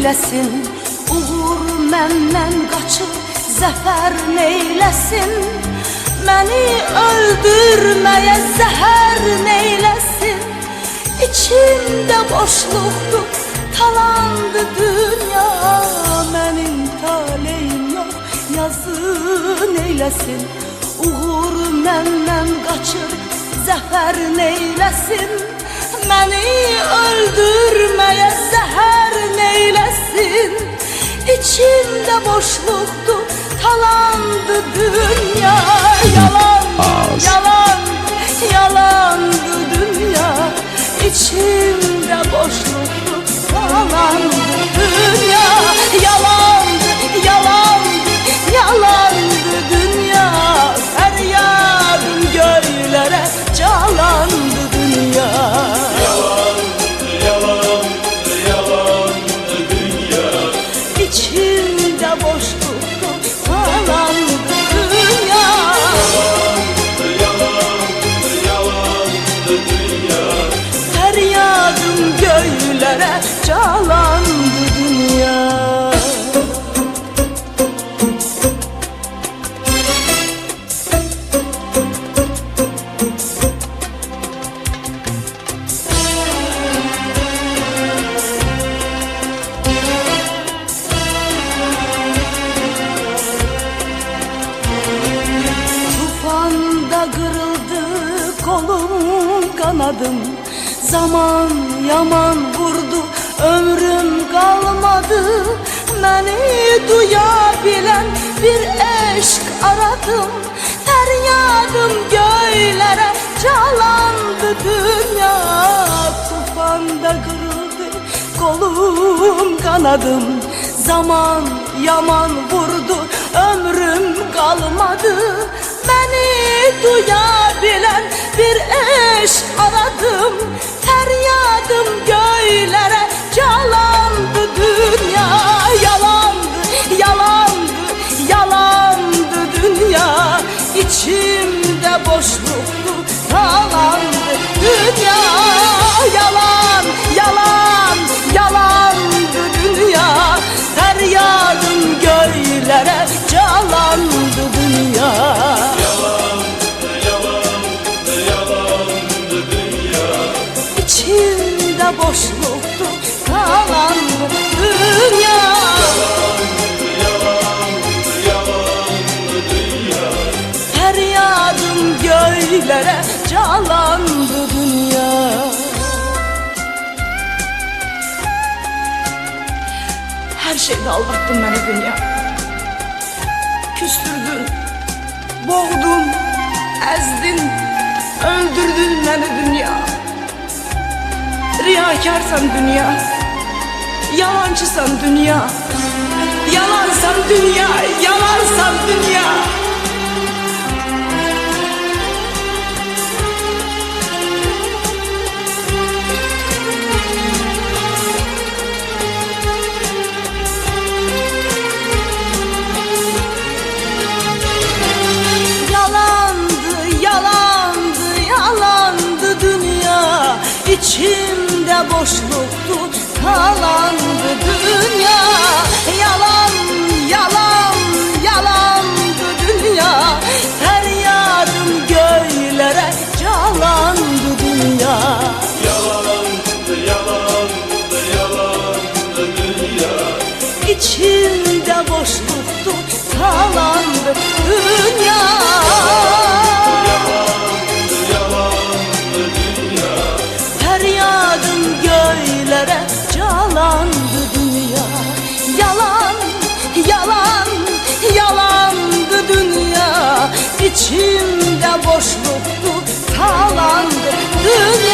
yazın eylesin. Uğur məndən qaçır zəfər neyləsin Məni öldürməyə zəhər neyləsin İçimdə boşluqdur, talandı dünya. Mənim taleyim yox, yazın eyləsin Uğur məndən qaçır, zəfər neyləsin Məni öldürməyə zəhər neyləsin İçimdə boşluqdur, talandı dünya. Yalan, yalan, yalandı dünya. İçimdə boşluqdur, talandı dünya kanadım Zaman yaman vurdu ömrüm kalmadı. Beni duyabilen bir eşk aradım. Feryadım göylere calandı dünya Tufanda kırıldı. Kolum kanadım Zaman yaman vurdu ömrüm kalmadı. Beni duyabilen bir eş aradım. Feryadım göylere calandı dünya. Yalandı, yalandı, yalandı dünya. İçimde boşluktu, talandı göylere calandı dünya. Her şeyde aldattın beni dünya. Küstürdün, boğdun, ezdin, öldürdün beni dünya. Riyakarsan dünya, yalancısan dünya. Yalansan dünya, yalansan dünya İçimde boşluktu, talandı dünya talandı dünya